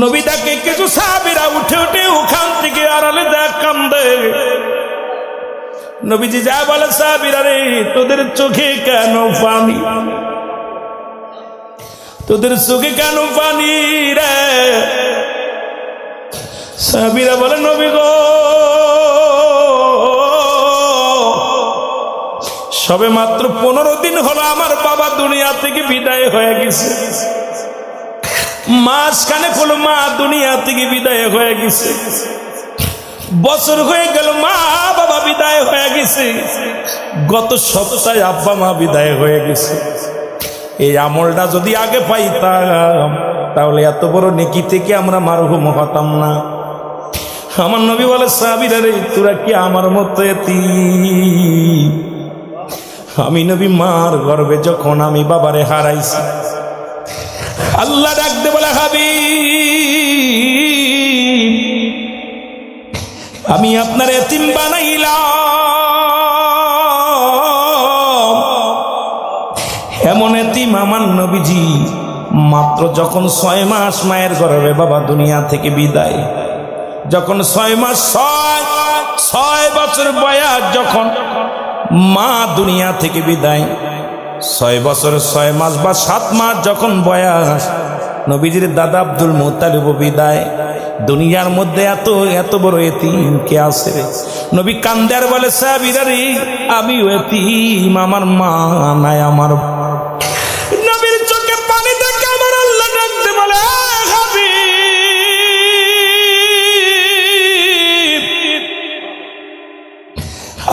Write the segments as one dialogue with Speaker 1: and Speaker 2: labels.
Speaker 1: নবীটাকে কিছু সাহাবিরা উঠে উঠে ওখান থেকে আড়ালে দেখ কান্দে। নবীজি যা বলে, সাহাবিরা রে, তোদের চোখে কেন পানি? তোদের চোখে কেন পানি রে? সাহাবিরা বলে, নবী গো, সবে মাত্র পনেরো দিন হলো আমার বাবা দুনিয়া থেকে বিদায় হয়ে গেছে। মাঝখানে হলো মা দুনিয়া থেকে বিদায় হয়ে গেছে। বছর হয়ে গেল, মা বাবা বিদায় হয়ে গেছে। গত সপ্তাহে আব্বা মা বিদায় হয়ে গেছে। এই আমলটা যদি আগে পাইতাম, তাহলে এত বড় নেকি থেকে আমরা মারহুম হতাম না। আমার নবী বলে, সাবিরা রে, তোরা কি আমার মতো এতি আমি নবী মার গর্বে যখন আমি বাবারে হারাইছি আল্লাহ ডাকতে বলে হাবি আমি আপনার এতিম বানাইলাম। এমন এতিম আমার নবীজি, মাত্র যখন ছয় মাস মায়ের গর্ভে বাবা দুনিয়া থেকে বিদায়। যখন ছয় মাস, ছয় ছয় বছর বয়স যখন মা দুনিয়া থেকে বিদায়। ছয় বছর, ছয় মাস বা সাত মাস যখন বয়স, নবীজির দাদা আব্দুল মোতালিব বিদায়। দুনিয়ার মধ্যে এত এত বড় এতিম কে আছে নবী কান্দার বলে সাবিরারি আমিও এতিম, আমার মা নাই, আমার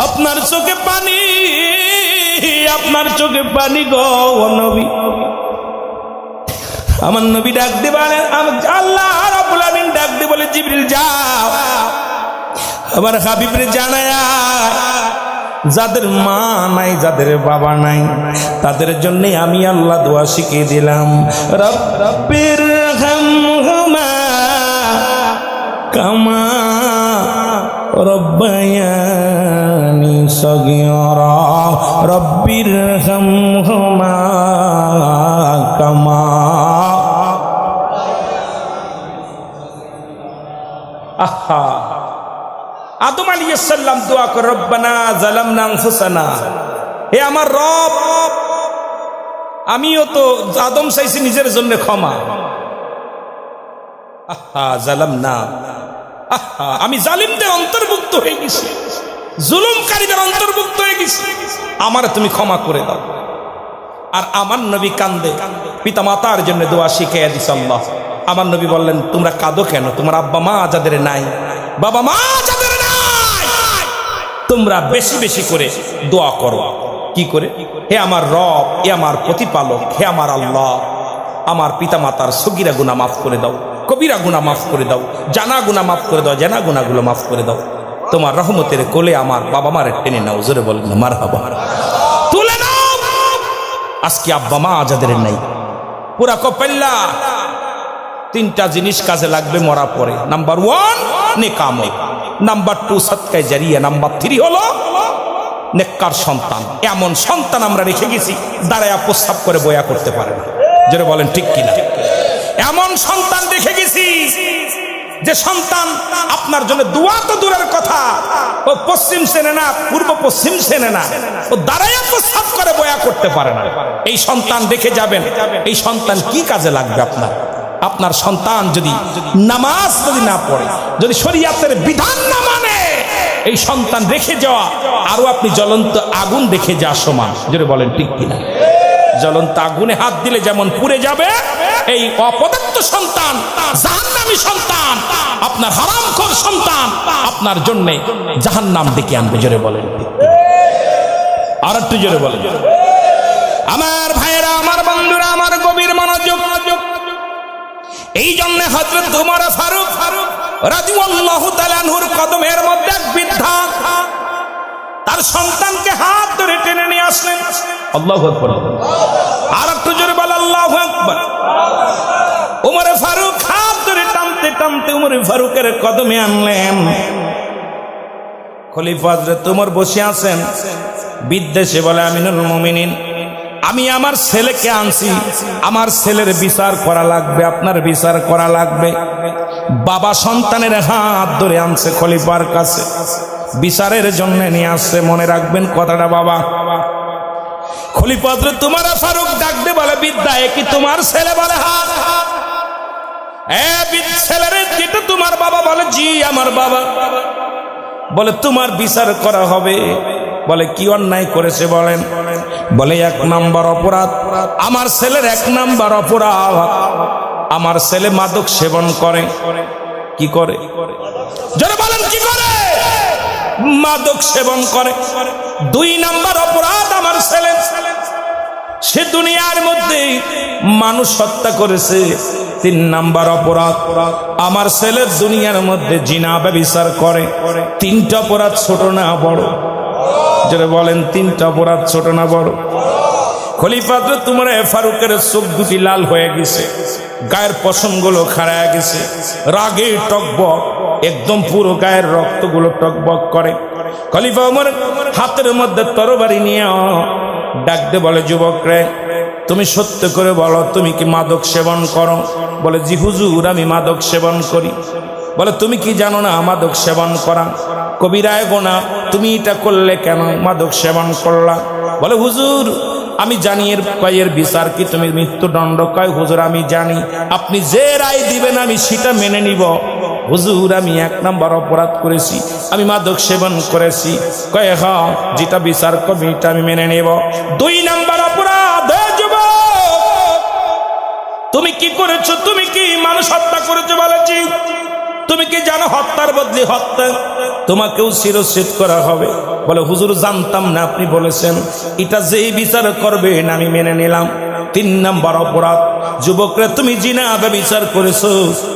Speaker 1: আপনার চোখে পানি আপনার চোখে পানি গো আমার নবী ডাক দিয়ে বলে আল্লাহ রাব্বুল আমিন ডাক দিয়ে বলে, জিবরিল যাও। আমার হাবিবরে জানায়া, যাদের মা নাই, যাদের বাবা নাই, তাদের জন্য আমি আল্লাহ দোয়া শিখিয়ে দিলাম। রব রব্বির কামা রব্বায়ানি সগীরা। রব্বির হামহুমা কামা। আহা। আদম আলাইহিসসালাম দোয়া করে, রব্বানা জালামনা আনফুসানা। হে আমার রব, আমিও তো আদম চাইছি নিজের জন্য ক্ষমা। আহা জালাম না আহা, আমি জালিমদের অন্তর্ভুক্ত হয়ে গেছি। জুলুমকারীদের অন্তর্ভুক্ত হয়ে গেছি। আমার তুমি ক্ষমা করে দাও। আর আমার নবী কান্দে। পিতা মাতার জন্য দোয়া শিখাইয়া দিস আমার নবী বললেন, তোমরা কাঁদো কেন? তোমার আব্বা মা যাদের নাই, বাবা মা যাদের তোমরা বেশি বেশি করে দোয়া করো। কি করে? হে আমার রব, হে আমার প্রতিপালক, হে আমার আল্লাহ, আমার পিতা মাতার সগিরা গুণা মাফ করে দাও, কবিরা গুণা মাফ করে দাও, জানা গুণা মাফ করে দাও, জানা গুণাগুলো মাফ করে দাও। তোমার রহমতের কোলে আমার বাবা মারে টেনে নাও, জোরে বলেন মার হাবা তুলে আজকে আব্বা মা যাদের নাই। পুরা কপাল্লা। তিনটা জিনিস কাজে লাগবে মরা পরে। নাম্বার ওয়ান নেকামল নাম্বার টু সৎকায় জারিয়া। নাম্বার থ্রি হলো, নেককার সন্তান। এমন সন্তান আমরা রেখে গেছি, দাঁড়ায়া প্রস্তাব করে বয়া করতে পারে না। যেটা বলেন, ঠিক কিনা? এমন সন্তান রেখে গেছি যে সন্তান আপনার জন্য দোয়া তো দূরের কথা। ও পশ্চিম সেনে না, পূর্ব পশ্চিম সেনে না। ও দাঁড়াইয়া প্রস্তাব করে, বয়া করতে পারে না। এই সন্তান দেখে যাবেন, এই সন্তান কি কাজে লাগবে আপনার? আপনার সন্তান যদি নামাজ যদি না পড়ে, যদি শরীয়তের বিধান না মানে এই সন্তান রেখে যাওয়া, আরও আপনি জ্বলন্ত আগুন দেখে যাওয়া সমান। যদি বলেন, ঠিক কিনা? জ্বলন্ত আগুনে হাত দিলে যেমন পুড়ে যাবে এই অপদার্থ সন্তান, জাহান্নামী সন্তান, আপনার হারামখোর সন্তান, আপনার জন্য জাহান্নাম ডেকে আনবে, জোরে বলেন। আর একটু জোরে বলেন। আমার ভাইয়েরা, আমার বন্ধুরা, আমার গভীর মনোযোগ। এই জন্য হজরত তোমার ফারুক ফারুক কদমের মধ্যে এক বৃদ্ধা তার সন্তানকে হাত ধরে টেনে নিয়ে আসলেন। আল্লাহ আর একটু জোরে বল আল্লাহ আকবার। উমরে ফারুক হাত ধরে টানতে টানতে উমরে ফারুকের কদমে আনলেন। খলিফা তোমার বসে আছেন। বিদ্বেষে বলে, আমিনুল মুমিনিন, আমি আমার ছেলেকে আনছি। আমার ছেলের বিচার করা লাগবে, আপনার বিচার করা লাগবে। বাবা সন্তানের হাত ধরে আনছে খলিফার কাছে। বিচারের জন্য নিয়ে আসছে। মনে রাখবেন কথাটা, বাবা। খলিফাদ্র তোমার ফারুক ডাকতে বলে বিদ্যা কি তোমার ছেলে বলে? এ যেটা তোমার বাবা বলে, জি, আমার বাবা। বলে, তোমার বিচার করা হবে। বলে, কি অন্যায় করেছে বলেন? বলে, এক নাম্বার অপরাধ। আমার ছেলের এক নাম্বার অপরাধ। আমার ছেলে মাদক সেবন করে। কি করে? বলেন, কি করে? মাদক সেবন করে। দুই নাম্বার অপরাধ আমার ছেলে। সে দুনিয়ার মধ্যে মানুষ হত্যা করেছে। তিন নাম্বার অপরাধ, আমার ছেলে দুনিয়ার মধ্যে জিনা ব্যবচার করে। তিনটা অপরাধ ছোট না বড়? যেটা বলেন, তিনটা অপরাধ ছোট না বড়? খলিফাদ্র তোমার ফারুকের চোখ দুটি লাল হয়ে গেছে। গায়ের পশমগুলো খাড়ায় গেছে। রাগে টকবক। একদম পুরো গায়ের রক্তগুলো টকবক করে। খলিফা ওমর হাতের মধ্যে তরবারি নিয়ে ডাকতে বলে, যুবক রে, তুমি সত্য করে বলো, তুমি কি মাদক সেবন করো? বলে, জি হুজুর, আমি মাদক সেবন করি। বলে, তুমি কি জানো না মাদক সেবন করা? কবিরায় গোনা তুমি এটা করলে কেন? মাদক সেবন করলা? বলে, হুজুর, আমি জানি এর কয়ের বিচার কি, তুমি মৃত্যুদণ্ড কয়? হুজুর, আমি জানি। আপনি যে রায় দিবেন, আমি সেটা মেনে নিব। হুজুর, আমি এক নাম্বার অপরাধ করেছি, আমি মাদক সেবন করেছি। কয়ে, হ, যেটা বিচার এটা আমি মেনে নেব। দুই নাম্বার অপরাধ তুমি কি করেছ? তুমি কি মানুষ হত্যা করেছ বলেছি? তুমি কি জানো হত্যার বদলে হত্যা? তোমাকেও শিরচ্ছেদ করা হবে। বলে, হুজুর, জানতাম না, আপনি বলেছেন। এটা যেই বিচার করবেন আমি মেনে নিলাম। তিন নাম্বার অপরাধ। যুবকরা, তুমি জিনা বিচার করেছ।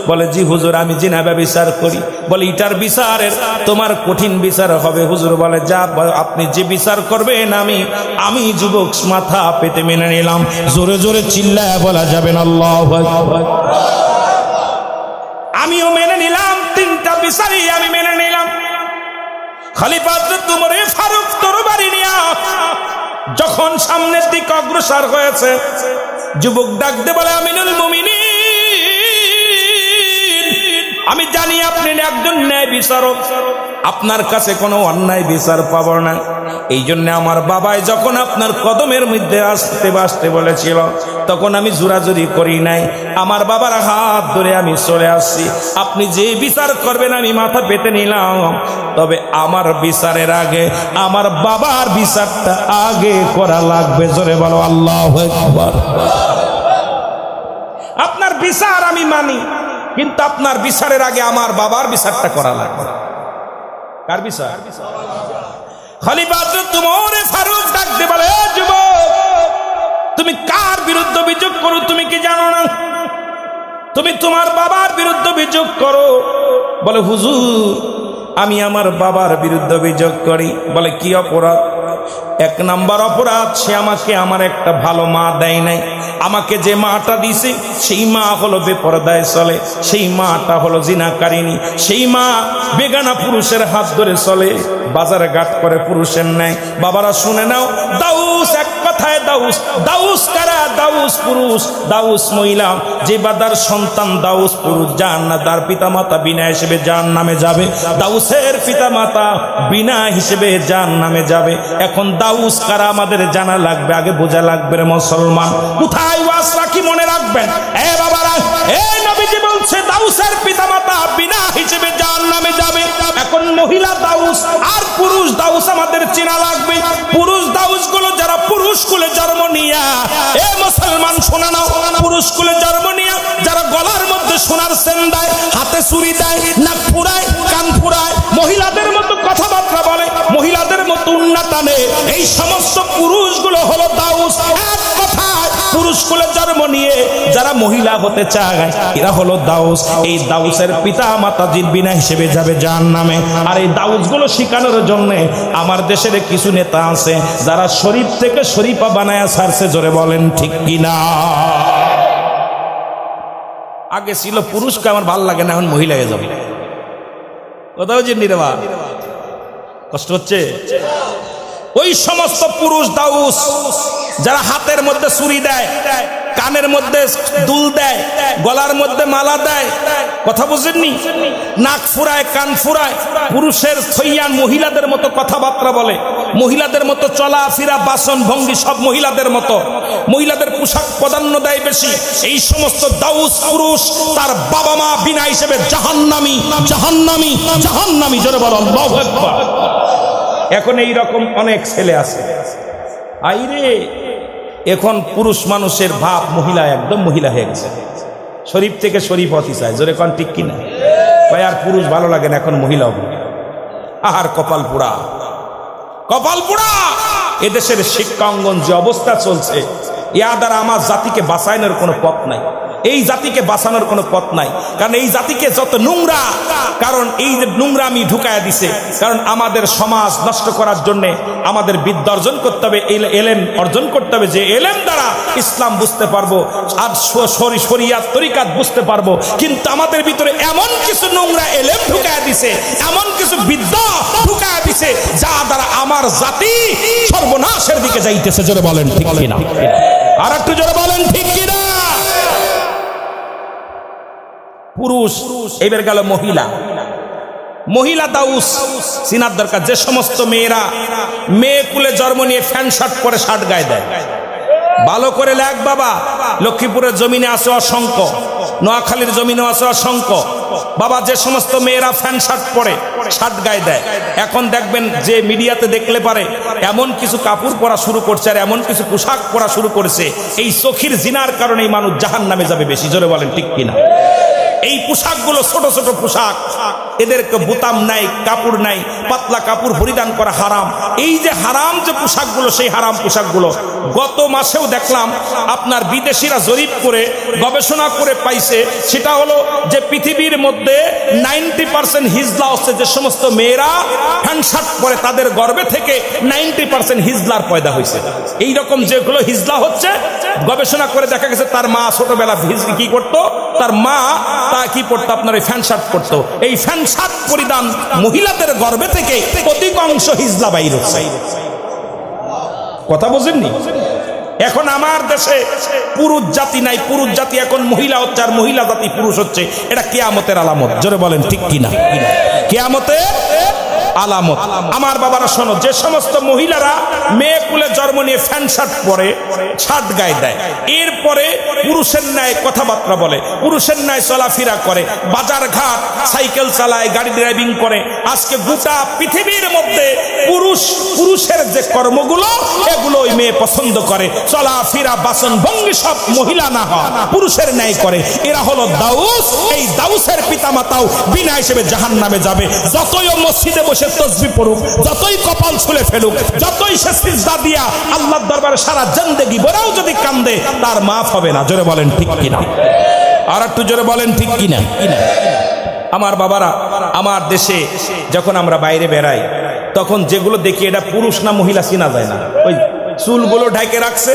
Speaker 1: বলে, জি হুজুর, আমি জিনা বিচার করি। বলে, ইটার বিচারের তোমার কঠিন বিচার হবে হুজুর। বলে, যা, আপনি যে বিচার করবেন আমি আমি যুবক মাথা পেতে মেনে নিলাম। জোরে জোরে চিল্লায় বলা যাবে না আমিও মেনে নিলাম, তিনটা বিচারই আমি মেনে নিলাম। খলিফা তোমার ফারুক তরবারি নিয়া যখন সামনের দিক অগ্রসর হয়েছে, যুবক ডাকতে বলে, আমিনুল মুমিনি আমি জানি আপনি একজন ন্যায় বিচারক। আপনার কাছে কোনো অন্যায় বিচার পাব না। এই জন্য আমার বাবাই যখন আপনার কদমের মধ্যে আসতে বাসতে বলেছিল, তখন আমি জোরাজুরি করি নাই। আমার বাবার হাত ধরে আমি চলে আসছি। আপনি যে বিচার করবেন, আমি মাথা পেতে নিলাম। তবে আমার বিচারের আগে, আমার বাবার বিচারটা আগে করা লাগবে। জোরে বলো, আল্লাহ আপনার বিচার আমি মানি, কিন্তু আপনার বিচারের আগে আমার বাবার বিচারটা করা লাগবে। কার বিষয় খলিফা তোমার ফারুক ডাকতে বলে, "এ যুবক, তুমি কার বিরুদ্ধে অভিযোগ করো তুমি কি জানো না? তুমি তোমার বাবার বিরুদ্ধে অভিযোগ করো। বলে, হুজুর আমি আমার বাবার বিরুদ্ধে অভিযোগ করি। বলে, কি অপরাধ? এক নাম্বার অপরাধ, সে আমাকে আমার একটা ভালো মা দেয় নাই। আমাকে যে মাটা দিছে, সেই মা হলো বেপরদায় চলে। সেই মাটা হলো জিনাকারিনী সেই মা বেগানা পুরুষের হাত ধরে চলে। বাজারে ঘাট করে পুরুষের নেয় বাবারা, শুনে নাও। দাউস দাউস দাউস কারা? দাউস পুরুষ, দাউস মহিলা। যে বাদার সন্তান দাউস পুরুষ যান না, তার পিতা মাতা বিনা হিসেবে যান নামে যাবে। দাউসের পিতা মাতা বিনা হিসেবে যান নামে যাবে। এখন দাউস কারা? আমাদের জানা লাগবে, আগে বোঝা লাগবে রে মুসলমান। কোথায় ওয়াজ? রাখি মনে রাখবেন। এ বাবারা, এ নবীজি বলছে, দাউসের পিতা মাতা বিনা হিসেবে যান নামে যাবে। এখন মহিলা দাউস আর পুরুষ দাউস আমাদের চেনা লাগবে। পুরুষ দাউসগুলো যারা পুরুষ কুলে জন্ম মুসলমান শোনা নাও। পুরুষ কুলে জন্ম যারা গলার মধ্যে সোনার সেন দেয় হাতে চুরি দেয়, নাক ফুরায়, কান ফুরায়, মহিলাদের মতো কথাবার্তা বলে, মহিলাদের মতো উন্নতানে এই সমস্ত পুরুষগুলো হলো দাউস। এক কথায় পুরুষ কুলে জন্ম নিয়ে যারা মহিলা হতে চায়, এরা হলো দাউস। এই দাউসের পিতা মাতা বিনা হিসেবে যাবে জান নামে। আর এই দাউসগুলো শিখানোর জন্য আমার দেশের কিছু নেতা আছে, যারা শরীফ থেকে শরীফা বানায়া সারছে, জোরে বলেন ঠিক কিনা? আগে ছিল পুরুষকে আমার ভালো লাগে না, এখন মহিলা হয়ে যাবে। কোথাও রে কষ্ট হচ্ছে? ওই সমস্ত পুরুষ দাউস যারা হাতের মধ্যে ছুরি দেয়, কানের মধ্যে দুল দেয়, গলার মধ্যে মালা দেয়, কথা বুঝেননি? নাক ফুরায়, কান ফুরায়, পুরুষের থইয়ান মহিলাদের মতো কথাবার্তা বলে, মহিলাদের মতো চলা ফিরা বাসন ভঙ্গি সব মহিলাদের মতো। মহিলাদের পোশাক প্রাধান্য দেয় বেশি। এই সমস্ত দাউস পুরুষ তার বাবা মা বিনা হিসেবে জাহান্নামি জাহান্নামি জাহান্নামি। জোরে বলো, আল্লাহু আকবার। এখন এই রকম অনেক ছেলে আছে। আইরে! এখন পুরুষ মানুষের ভাব মহিলা একদম মহিলা হয়ে গেছে। শরীফ থেকে শরীফ অতি চায়, জোরে কন ঠিক কিনা? ভাই আর পুরুষ ভালো লাগে না, এখন মহিলা আহার কপাল পোড়া। কপাল পোড়া! এদেশের শিক্ষা অঙ্গন যে অবস্থা চলছে ইয়া দ্বারা আমার জাতিকে বাঁচায়নের কোনো পথ নাই। এই জাতিকে বাঁচানোর কোনো পথ নাই। কারণ এই জাতিকে যত নোংরা, কারণ এই যে নোংরা আমি ঢুকায়া দিছে, কারণ আমাদের সমাজ নষ্ট করার জন্য আমাদের বিদ্যা অর্জন করতে হবে এলেম অর্জন করতে হবে। যে এলেম দ্বারা ইসলাম বুঝতে পারব, আর শরিয়াত তরিকাত বুঝতে পারব, কিন্তু আমাদের ভিতরে এমন কিছু নোংরা এলেম ঢুকায়া দিছে, এমন কিছু বিদ্যা ঢুকায়া দিছে, যা দ্বারা আমার জাতি সর্বনাশের দিকে যাইতেছে। জোরে বলেন, ঠিক কিনা? আর একটু জোরে বলেন, ঠিক কিনা? পুরুষ, এবার গেল মহিলা। মহিলা দাউস, সিনার দরকার। যে সমস্ত মেয়েরা মেয়ে কুলে জন্ম নিয়ে ফ্যান শার্ট পরে শার্ট গায়ে দেয়। ভালো করে লেখ বাবা, লক্ষ্মীপুরের জমিনে আছে অসংখ্য, নোয়াখালীর জমিনে আছে অসংখ্য। বাবা, যে সমস্ত মেয়েরা ফ্যান শার্ট পরে শার্ট গায়ে দেয়, এখন দেখবেন যে মিডিয়াতে দেখলে পারে, এমন কিছু কাপড় পরা শুরু করছে আর এমন কিছু পোশাক পরা শুরু করেছে। এই চোখির জিনার কারণে এই মানুষ জাহান নামে যাবে বেশি। জোরে বলেন, ঠিক কিনা? এই পোশাকগুলো ছোট ছোট পোশাক। এদেরকে বোতাম নাই, কাপড় নাই, পাতলা কাপড় পরিধান করা হারাম। এই যে হারাম যে পোশাকগুলো, সেই হারাম পোশাকগুলো গত মাসেও দেখলাম আপনার বিদেশিরা জরিপ করে, গবেষণা করে পাইছে, সেটা হলো যে পৃথিবীর মধ্যে নাইনটি পার্সেন্ট হিজলা হচ্ছে যে সমস্ত মেয়েরা হ্যান্ডশার্ট পরে তাদের গর্বে থেকে নাইনটি পার্সেন্ট হিজলার পয়দা হয়েছে এই রকম যেগুলো হিজলা হচ্ছে, গবেষণা করে দেখা গেছে তার মা ছোটবেলা কি করতো? তার মা তা কি পড়তো আপনার এই ফ্যান শার্ট পরতো। এই ফ্যান শার্ট পরিধান মহিলাদের গর্বে থেকে অধিকাংশ হিজলা বাইর। কথা বোঝেননি? এখন আমার দেশে পুরুষ জাতি নাই, পুরুষ জাতি এখন মহিলা হচ্ছে আর মহিলা জাতি পুরুষ হচ্ছে। এটা কেয়ামতের আলামত। জোরে বলেন, ঠিক কিনা? কেয়ামতের আলামত। আমার বাবারা, শোনো, যে সমস্ত মহিলারা মেয়ে কুলে জন্ম নিয়ে ফ্যান শার্ট পরে ছাদ গায়ে দেয়, এরপরে পুরুষের ন্যায় কথাবার্তা বলে, পুরুষের ন্যায় চলাফেরা করে, বাজার ঘাট, সাইকেল চালায়, গাড়ি ড্রাইভিং করে, আজকে গোটা পৃথিবীর মধ্যে পুরুষ, পুরুষের যে কর্মগুলো এগুলো ওই মেয়ে পছন্দ করে। চলাফেরা বাসন ভঙ্গি সব মহিলা না হয়, পুরুষের ন্যায় করে। এরা হলো দাউস, এই দাউসের পিতামাতাও বিনা হিসেবে জাহান নামে যাবে। যতই মসজিদে বসে তসবি পড়ুক, যতই কপাল ছুলে ফেলুক, যতই সে সিজদা দিয়া আল্লাহর দরবারে সারা জিন্দেগি বড়াও যদি কান্দে, তার মাফ হবে না। জোরে বলেন ঠিক কিনা? আর একটু জোরে বলেন ঠিক কিনা? আমার বাবারা, আমার দেশে যখন আমরা বাইরে বেড়াই, তখন যেগুলো দেখি এটা পুরুষ না মহিলা চিনা যায় না। ওই চুলগুলো ঢাকে রাখছে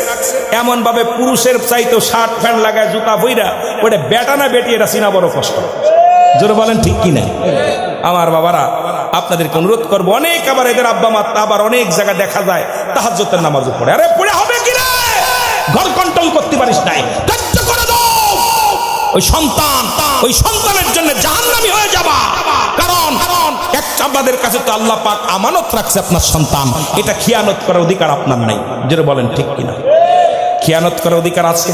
Speaker 1: এমন ভাবে পুরুষের চাইতো শার্ট প্যান্ট লাগায় জুতা বইরা, ওটা বেটা না বেটি, এটা চিনা বড় কষ্ট। জোরে বলেন ঠিক কি কিনা? আমার বাবারা, আপনাদেরকে অনুরোধ করব, অনেক আবার এদের আব্বা মা আবার অনেক জায়গায় দেখা যায় তাহাজ্জতের নামাজও পড়ে। আরে, পড়ে হবে কি রে? ঘর কন্ট্রোল করতে পারিস নাই। ওই সন্তান, ওই সন্তানের জন্য জাহান্নামি হয়ে যাবা। কারণ আমাদের কাছে তো আল্লাহ পাক আমানত রাখছে আপনার সন্তান। এটা খিয়ানত করার অধিকার আপনার নাই। যেটা বলেন, ঠিক কিনা? খিয়ানত করার অধিকার আছে?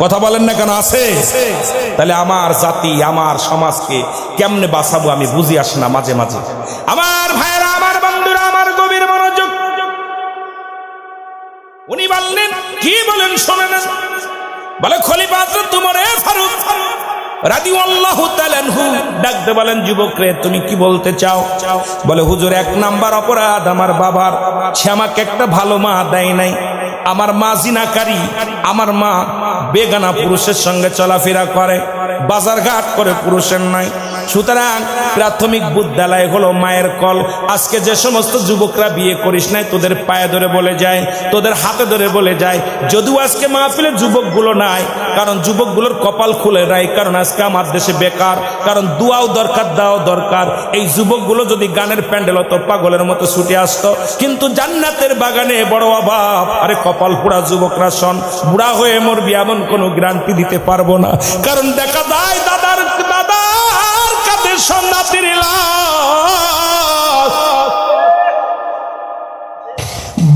Speaker 1: কথা বলেন না কেন? আছে। তাহলে আমার জাতি, আমার সমাজকে কেমনে বাঁচাবো আমি বুঝি আসি না মাঝে মাঝে। আমার ভাইয়েরা, আমার বন্ধুরা, আমার গভীর মনোযোগ। উনি বললেন, কি বলেন শোনেন। বলে, খলিফা তোমারে ফারুক রাদি আল্লাহ ডাকতে বলেন যুবক রে তুমি কি বলতে চাও? বলে, হুজুর, এক নাম্বার অপরাধ আমার বাবার। সে আমাকে একটা ভালো মা দেয় নাই। আমার মা জিনাকারী, আমার মা বেগানা পুরুষের সঙ্গে চলাফেরা করে বাজার ঘাট করে পুরুষের নাই। সুতরাং প্রাথমিক বিদ্যালয় হলো মায়ের কল। আজকে যে সমস্ত যুবকরা বিয়ে করিস নাই, তোদের পায়ে ধরে বলে যায়, তোদের হাতে ধরে বলে যায়, যদিও আজকে মাহফিলে যুবকগুলো নাই, কারণ যুবকগুলোর কপাল খুলে নাই, কারণ আজকে আমার দেশে বেকার, কারণ দুয়াও দরকার দাও দরকার। এই যুবকগুলো যদি গানের প্যান্ডেল হতো, পাগলের মতো ছুটে আসতো। কিন্তু জান্নাতের বাগানে বড় অভাব। আরে কপাল পোড়া যুবকরা শোন, বুড়া হয়ে মরবি এমন কোনো গ্রান্তি দিতে পারব না। কারণ দেখা যায় দাদার সন্ন্যাসীর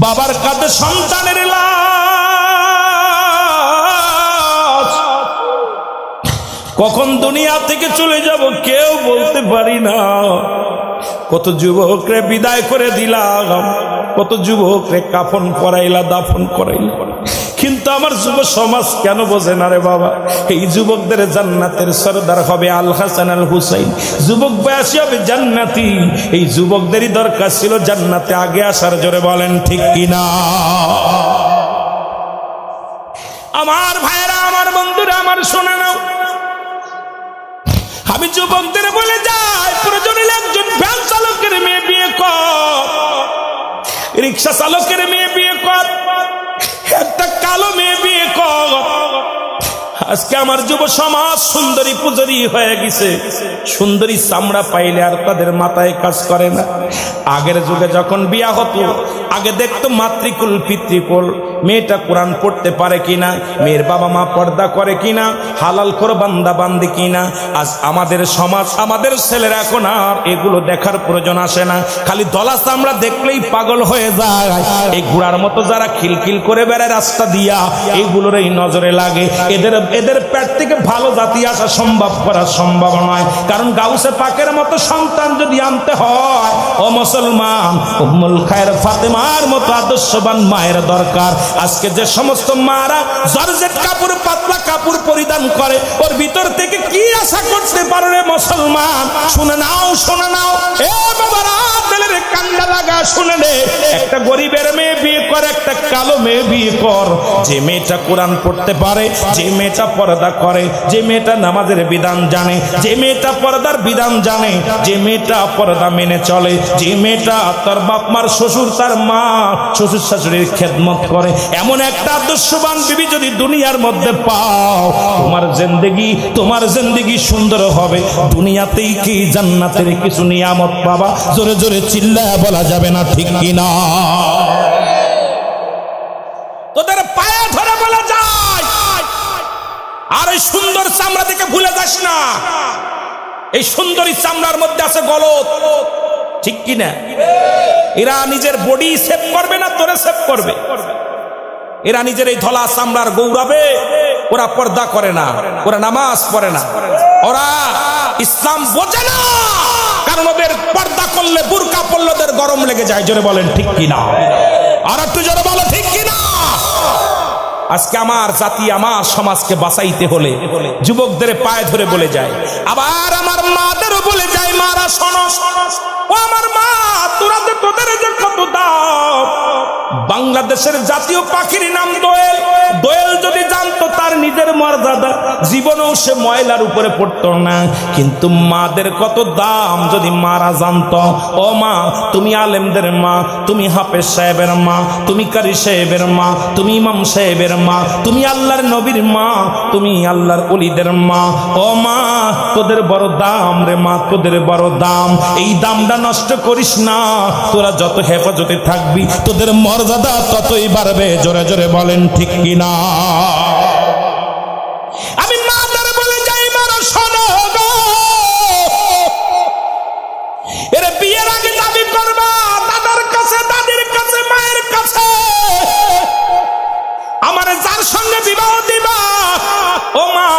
Speaker 1: বাবার কাঁধে সন্তানের কখন দুনিয়া থেকে চলে যাব কেউ বলতে পারি না। কত যুবকরে বিদায় করে দিলাম, কত যুবকরে কাফন করাইলা, দাফন করাইলা। কিন্তু আমার যুব সমাজ কেন বোঝে না রে বাবা? এই যুবকদের জান্নাতের সরদার হবে আল হাসান আল হুসাইন। যুবক বয়সী হবে জান্নাতি। এই যুবকদেরই দরকার ছিল জান্নাতে আগে আসার, জোরে বলেন ঠিক কিনা? আমার ভাইয়েরা, আমার বন্ধুরা, আমার শোনা নাও আমি যুবকদের বলে যাই, প্রয়োজন একজন ভ্যান চালকের মেয়ে বিয়ে কর। রিক্সা চালকের মেয়ে বিয়ে কর। একটা কালো মেয়ে বিয়ে কর। আজকে আমার যুব সমাজ সুন্দরী পুজোরি হয়ে গেছে। সুন্দরী চামড়া পাইলে আর তাদের মাথায় কাজ করে না। আগের যুগে যখন বিয়া হতো, আগে দেখতো মাতৃকুল, পিতৃকুল। মেয়েটা কোরআন পড়তে পারে কিনা, মেয়ের বাবা মা পর্দা করে কিনা, হালাল করে বান্দা বান্দি কিনা, আজ আমাদের সমাজ, আমাদের ছেলেরা এখন আর এগুলো দেখার প্রয়োজন আসে না। খালি দলা চামড়া দেখলেই পাগল হয়ে যায়। এই ঘোড়ার মতো যারা খিলখিল করে বেড়ায় রাস্তা দিয়া এইগুলোর এই নজরে লাগে। এদের এদের পেট থেকে ভালো জাতি আসা সম্ভব করা সম্ভব নয়। কারণ গাউসে পাকের মতো সন্তান যদি আনতে হয়, ও মুসলমান, উম্মুল খায়ের ফাতেমার মতো আদর্শবান মায়ের দরকার। আজকে যে সমস্ত মারা জর্জেট কাপড় পাতলা কাপড় পরিধান করে, ওর ভিতর থেকে কি আশা করতে পারো রে মুসলমান? শুনে নাও শুনে নাও। এ বাবারা কান্না লাগা, শুনে নে। একটা গরিবের মেয়ে বিয়ে কর, একটা কালো মেয়ে বিয়ে কর। যে মেয়েটা কোরআন পড়তে পারে, যে মেয়েটা পর্দা করে, যে মেয়েটা নামাজের বিধান জানে, যে মেয়েটা পর্দার বিধান জানে, যে মেয়েটা পর্দা মেনে চলে, যে মেয়েটা তার বাপ মার শ্বশুর, তার মা শ্বশুর শাশুড়ির খেদমত করে এমন একটা আদর্শবান বিবি যদি দুনিয়ার মধ্যে পাও, তোমার জিন্দেগি তোমার জিন্দেগি সুন্দর হবে। দুনিয়াতেই কি জান্নাতের কিছু নিয়ামত পাবা? জোরে জোরে চিল্লায় বলা যাবে না, ঠিক কিনা তোদের পায়ে ধরে বলা যায়, আর এই সুন্দর চামড়া থেকে ভুলে যাস না। এই সুন্দরী চামড়ার মধ্যে আছে গলত, ঠিক কিনা এরা নিজের বডি সেভ করবে না, তোরে সেভ করবে। এরা নিজের এই ধলা চামড়ার গৌরবে ওরা পর্দা করে না, ওরা নামাজ পড়ে না। ওরা ইসলাম বোঝে না। কারণ ওদের পর্দা করলে, বুরকা পড়লে ওদের গরম লেগে যায়। জোরে বলেন, ঠিক কিনা? আর একটু জোরে বলো, ঠিক আজকে আমার জাতি, আমার সমাজকে বাঁচাইতে হলে যুবকদের পায়ে ধরে বলে যায়। আবার আমার মাদেরও বলে যায়, মারা, শোনো। ও আমার মা, তোরা তোদের যে কত দাম বাংলাদেশের জাতীয় পাখির নাম দোয়েল। দোয়েল যদি জানতো নিজের মর্যাদা, জীবনেও সে ময়লার উপরে পড়তো না। কিন্তু মাদের কত দাম যদি মারা জানতো। ও মা, তুমি আলেমদের মা, তুমি হাফেজ সাহেবের মা, তুমি কারি সাহেবের মা, তুমি ইমাম সাহেবের মা, তুমি আল্লাহর নবীর মা, তুমি আল্লাহর অলিদের মা। ও মা, তোদের বড় দাম রে মা, তোদের বড় দাম। এই দামটা নষ্ট করিস না। তোরা যত হেফাজতে থাকবি, তোদের মর্যাদা ততই বাড়বে। জোরে জোরে বলেন, ঠিক কিনা? যার সঙ্গে বিবাহ দিবা? ও মা,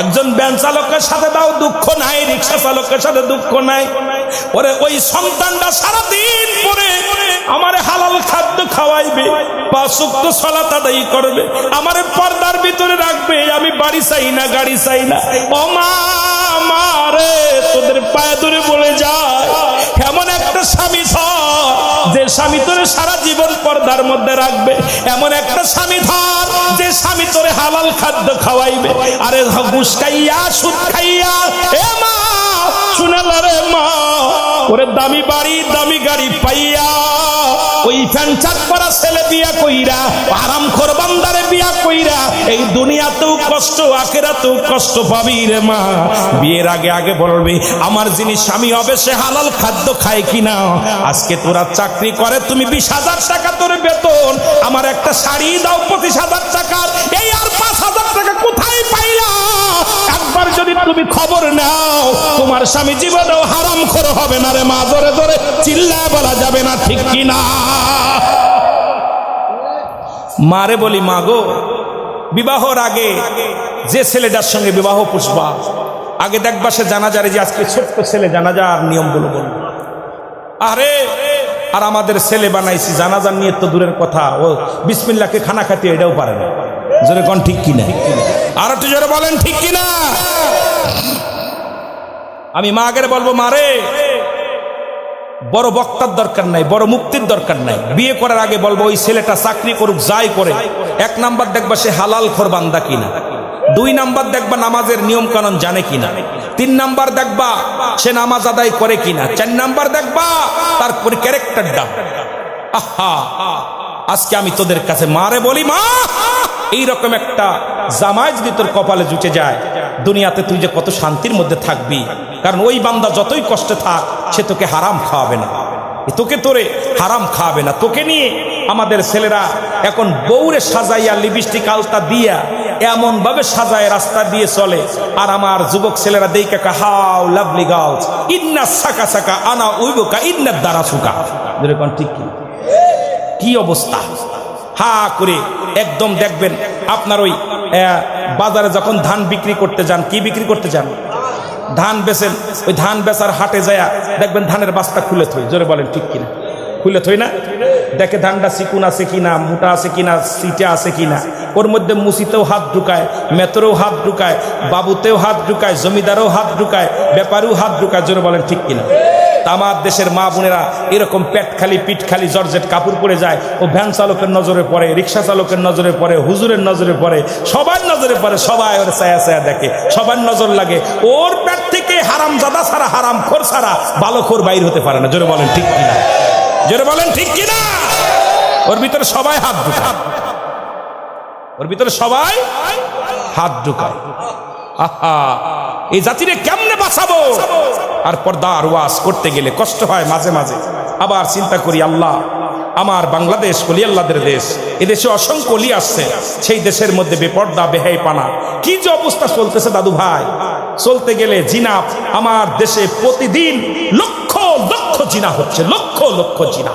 Speaker 1: একজন ব্যান চালকের সাথে দাও, দুঃখ নাই, রিক্সা চালকের সাথে দুঃখ নাই। ওরে ওই সন্তানটা সারাদিন পরে আমার হালাল খাদ্য খাওয়াইবে বা সুক্ত সলাত আদায় করবে, আমার পর্দার ভিতরে রাখবে, আমি বাড়ি চাই না, গাড়ি চাই না। ও মা মারে তোদের পায়ে ধরে বলে যায়, এমন একটা স্বামী ধর যে স্বামী তোরে সারা জীবন পর্দার মধ্যে রাখবে, এমন একটা স্বামী ধর যে স্বামী তোরে হালাল খাদ্য খাওয়াইবে। আরে ঘুষ খাইয়া, সুদ খাইয়া, এ মা, শুনে রে মা। ওরে দামি বাড়ি, দামি গাড়ি পাইয়া, ওই ফ্যান চাক করা ছেলে বিয়া কইরা, আরাম খোর বান্দারে বিয়া কইরা, এই দুনিয়াতেও কষ্ট, আখেরাতেও কষ্ট পাবি রে মা। বিয়ের আগে আগে বলবি, আমার যিনি স্বামী হবে সে হালাল খাদ্য খায় কিনা। আজকে তোরা চাকরি করে, তুমি বিশ হাজার টাকা তোর বেতন। আমার একটা শাড়ি দাও, পঁচিশ হাজার টাকার। এই আর পাঁচ হাজার টাকা কোথায় একবার যদি তুমি খবর নাও, তোমার স্বামী জীবনেও হারাম খোর হবে না রে মা, জোরে জোরে চিল্লা বলা যাবে না, ঠিক কিনা মারে বলি, মা গো, বিবাহর আগে যে ছেলেটার সঙ্গে বিবাহ পুষবা, আগে দেখবা সে জানা যারে যে আজকে ছোট্ট ছেলে জানা জানাজার নিয়মগুলো বলব। আরে, আর আমাদের ছেলে বানাইছি, জানাজার নিয়ে তো দূরের কথা, ও বিসমিল্লাকে খানা খাতে এটাও পারে না। জোরে কোন, ঠিক কিনা? আর একটু জোরে বলেন, ঠিক কিনা? আমি মা আগের বলব মারে বড় বক্তার দরকার নাই, বড় মুক্তির দরকার নাই। বিয়ে করার আগে বলব, ওই ছেলেটা চাকরি করুক, যাই করে। এক নাম্বার দেখবা সে হালাল খোর বান্দা কিনা। দুই নাম্বার দেখবা নামাজের নিয়ম কানুন জানে কিনা। তিন নাম্বার দেখবা সে নামাজ আদায় করে কিনা। চার নাম্বার দেখবা তার ক্যারেক্টারটা আহা! আজকে আমি তোদের কাছে মারে বলি, মা এইরকম একটা জামাই যদি তোর কপালে জুটে যায়, দুনিয়াতে তুই যে কত শান্তির মধ্যে থাকবি। কারণ ওই বান্দা যতই কষ্টে থাক, সে তোকে হারাম খাওয়াবে না। তোকে তোরে হারাম খাওয়াবে না। তোকে নিয়ে আমাদের ছেলেরা এখন বউরে সাজাইয়া লিপস্টিক আলতা দিয়া এমন ভাবে সাজায়, রাস্তা দিয়ে চলে। আর আমার যুবক ছেলেরা দেখে কা হাউ লাভলি গার্লস ইন্না সাকা সাকা, আনা উইবকা, ইন্না দ্বারা সুকা ঠিক কি অবস্থা? হা করে একদম দেখবেন আপনার ওই বাজারে যখন ধান বিক্রি করতে যান, কি বিক্রি করতে যান? ধান বেচেন, ওই ধান বেচার হাটে যায় দেখবেন ধানের বাস্তা খুলে থই। জোরে বলেন, ঠিক কিনা? খুলে থই না? দেখে ধানটা চিকুন আছে কিনা, মোটা আছে কিনা, সিটে আছে কিনা। ওর মধ্যে মুসিতেও হাত ঢুকায়, মেতরেও হাত ঢুকায়, বাবুতেও হাত ঢুকায়, জমিদারও হাত ঢুকায়, ব্যাপারেও হাত ঢুকায়। জোরে বলেন, ঠিক কিনা? তা আমার দেশের মা বোনেরা এরকম পেট খালি, পিঠ খালি, জর্জেট কাপড় পরে যায় ও ভ্যান চালকের নজরে পড়ে, রিক্সা চালকের নজরে পড়ে, হুজুরের নজরে পড়ে, সবার নজরে পড়ে, সবাই ওর ছায়া ছায়া দেখে, সবার নজর লাগে। ওর পেট থেকে হারাম জাদা ছাড়া হারাম খোর ছাড়া ভালো খোর বাইর হতে পারে না। জোরে বলেন, ঠিক কিনা? জোরে বলেন, ঠিক কিনা? ওর ভিতরে সবাই হাত ঢুকায়। ওর ভিতরে সবাই হাত ঢুকায়। আহা, এই জাতিরে কেমনে বাঁচাবো? আর পর্দার ওয়াজ করতে গেলে কষ্ট হয় মাঝে মাঝে। আবার চিন্তা করি, আল্লাহ, আমার বাংলাদেশ কলি আল্লাদের দেশ। এদেশে অসংখ্য অলি আসছে, সেই দেশের মধ্যে বেপর্দা বেহাই পানা কি যে অবস্থা চলতেছে দাদু ভাই? চলতে গেলে জিনা, আমার দেশে প্রতিদিন লক্ষ লক্ষ জিনা হচ্ছে, লক্ষ লক্ষ জিনা।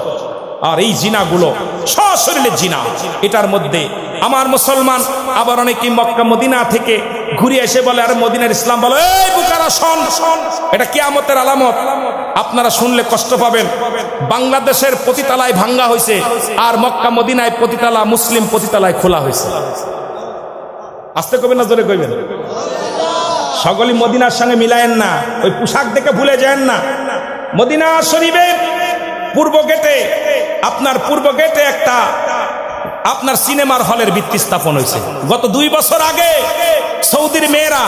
Speaker 1: আর এই জিনাগুলো সশরীরে জিনা। এটার মধ্যে আমার মুসলমান, আবার অনেকে মক্কা, মদিনা থেকে ঘুরে এসে বলে, আর মদিনার ইসলাম বলে, এই বুকারা, শোন এটা কিয়ামতের আলামত। আপনারা শুনলে কষ্ট পাবেন। বাংলাদেশের পতিতালায় ভাঙ্গা হয়েছে আর মক্কা মদিনায় পতিতালা, মুসলিম পতিতালায় খোলা হয়েছে আসতে কবেন না জোরে কইবেন। সকলই মদিনার সঙ্গে মিলায়েন না। ওই পোশাক দেখে ভুলে যান না। মদিনা শরীফের পূর্ব গেটে, আপনার পূর্ব গেটে একটা আপনার সিনেমার হলের ভিত্তি স্থাপন হয়েছে। গত দুই বছর আগে সৌদির মেয়েরা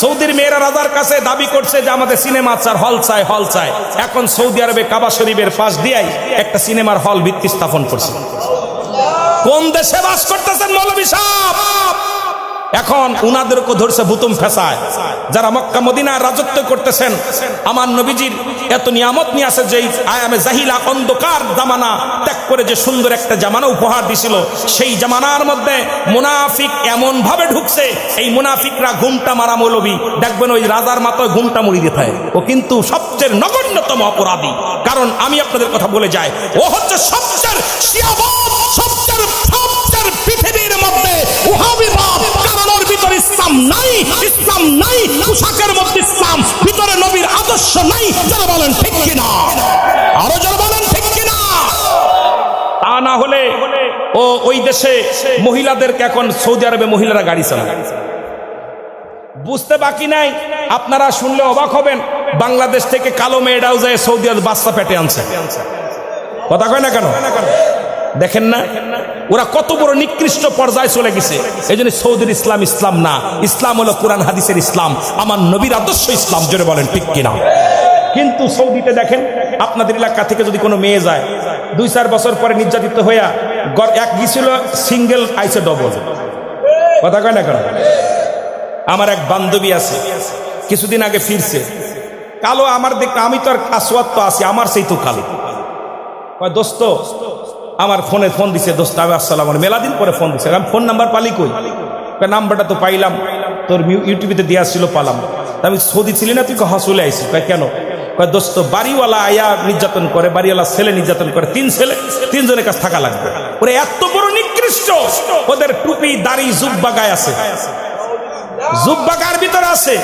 Speaker 1: সৌদির মেয়েরা রাজার কাছে দাবি করছে যে আমাদের সিনেমা চার হল চাই হল চাই এখন সৌদি আরবে কাবা শরীফের পাশ দিয়াই একটা সিনেমার হল ভিত্তি স্থাপন করছে। কোন দেশে বাস করতেছেন মৌলবী সাহেব? এখন উনাদেরকে ধরছে ভুতুম ফেসায়। যারা মক্কা, মদিনায় রাজত্ব করতেছেন, আমার নবীজির এত নিয়ামত নিয়ে আছে যে আয়ামে জাহিলা অন্ধকার জামানা, ত্যাগ করে যে সুন্দর একটা জামানা উপহার দিছিল, সেই জামানার মধ্যে মুনাফিক এমন ভাবে ঢুকছে, এই মুনাফিকরা ঘুমটা মারা মৌলবী। দেখবেন ওই রাজার মাথায় ঘুমটা মুড়ি দিতে হয়। ও কিন্তু সবচেয়ে নগণ্যতম অপরাধী। কারণ আমি আপনাদের কথা বলে যাই, ও হচ্ছে সবচেয়ে সবচেয়ে সবচেয়ে পৃথিবীর মধ্যে ভিতরে ইসলাম নাই ইসলাম নাই, পোশাকের মধ্যে ইসলাম, ভিতরে নবীর আদর্শ নাই, যারা বলেন ঠিক কিনা? আরও যারা বলেন ঠিক কিনা? তা না হলে ও ওই দেশে মহিলাদেরকে এখন সৌদি আরবে মহিলারা গাড়ি চালায়। বুঝতে বাকি নাই, আপনারা শুনলে অবাক হবেন, বাংলাদেশ থেকে কালো মেয়েরাও যায় সৌদি আরব বাচ্চা পেটে আনছে। কথা কয় না কেন? দেখেন না? ওরা কত বড় নিকৃষ্ট পর্যায়ে চলে গেছে। এই জন্য সৌদির ইসলাম ইসলাম না। ইসলাম হলো কোরআন, হাদিসের ইসলাম। আমার নবীর আদর্শ ইসলাম, জোরে বলেন, ঠিক কিনা? কিন্তু সৌদিতে দেখেন, আপনাদের এলাকা থেকে যদি কোনো মেয়ে যায়, দুই চার বছর পরে নির্যাতিত হইয়া এক গিয়েছিল, সিঙ্গেল আইসে ডবল কথা কয় না কেন? আমার এক বান্ধবী আছে, কিছুদিন আগে ফিরছে। কালো আমার দেখ আমি তো আর আসওয়াত তো আছি, আমার সেই তো কালো। দোস্ত আমার ফোনে ফোন দিছে, দোস্ত, আমি আসসালাম মেলা দিন পরে ফোন দিছে। আমি ফোন নাম্বার পালি কই? নাম্বারটা তো পাইলাম। তোর ইউটিউবেতে দেওয়া ছিল, পালাম। আমি সৌদি ছিলি না, তুই কহা চলে আইসি কয়, কেন? কয়, দোস্ত, বাড়িওয়ালা আয়া নির্যাতন করে, বাড়িওয়ালা ছেলে নির্যাতন করে, তিন ছেলে, তিনজনের কাছে থাকা লাগবে। ওরে, এত বড় নিকৃষ্ট! ওদের টুপি, দাড়ি, জুব্বা গায়ে আছে। জুব্বা কার ভিতরে আছে।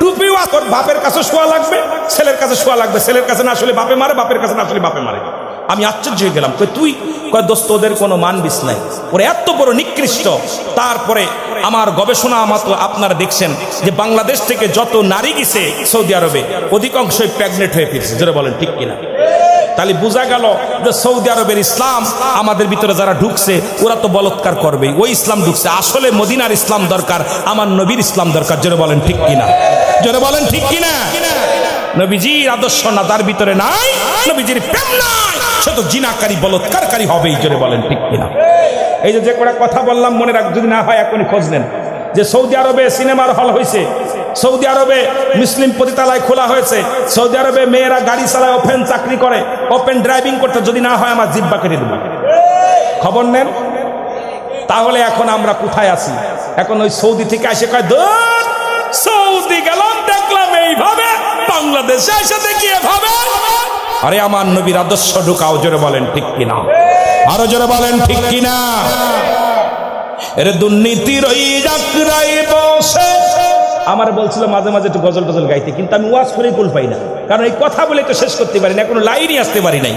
Speaker 1: টুপিও। ওর বাপের কাছে শোয়া লাগবে, ছেলের কাছে শোয়া লাগবে। ছেলের কাছে না আসলে বাপে মারে, বাপের কাছে না আসলে বাপে মারে। আমি আশ্চর্য হয়ে গেলাম। তুই? কয়, দোস্ত, ওদের কোনো মানবিস নাই। ওরা এত বড় নিকৃষ্ট। তারপরে আমার গবেষণা মতো আপনারা দেখছেন যে বাংলাদেশ থেকে যত নারী গেছে সৌদি আরবে, অধিকাংশই প্রেগনেন্ট হয়ে ফিরছে। যেটা বলেন, ঠিক কিনা? তাহলে বোঝা গেল যে সৌদি আরবের ইসলাম আমাদের ভিতরে যারা ঢুকছে, ওরা তো বলৎকার করবেই। ওই ইসলাম ঢুকছে। আসলে মদিনার ইসলাম দরকার, আমার নবীর ইসলাম দরকার। জোরে বলেন, ঠিক কিনা? জোরে বলেন, ঠিক কিনা? নবীজির আদর্শ না, তার ভিতরে নাই। নবীজির প্রেম নাই। সে তো জিনাকারী, বলৎকারকারী হবেই জোরে বলেন ঠিক কিনা? এই যে যে কটা কথা বললাম, মনে রাখ, যদি না হয় এখনই খোঁজ নেন। যে সৌদি আরবে সিনেমার হল হয়েছে সৌদি আরবে মুসলিম পতিতালয় খোলা হয়েছে, সৌদি আরবে মেয়েরা গাড়ি চালায়, ওপেন চাকরি করে, ওপেন ড্রাইভিং করতে, যদি না হয় আমার জিব্বা কেটে দেবো। খবর নেন? তাহলে এখন আমরা কোথায় আছি? এখন ওই সৌদি থেকে আসে কয়, দূর সৌদি গেলাম, দেখলাম এইভাবে। বাংলাদেশে এসে দেখি এভাবে। আরে, আমার নবীর আদর্শ ঢুকাও, জোরে বলেন ঠিক কিনা? আরও জোরে বলেন ঠিক কিনা? এর, দুর্নীতির বসে। আমার বলছিল মাঝে মাঝে একটু গজল টজল গাইতে, কিন্তু আমি ওয়াজ করেই কুল পাই না। কারণ এই কথা বলে তো শেষ করতে পারি না, কোনো লাইনই আসতে পারি নাই।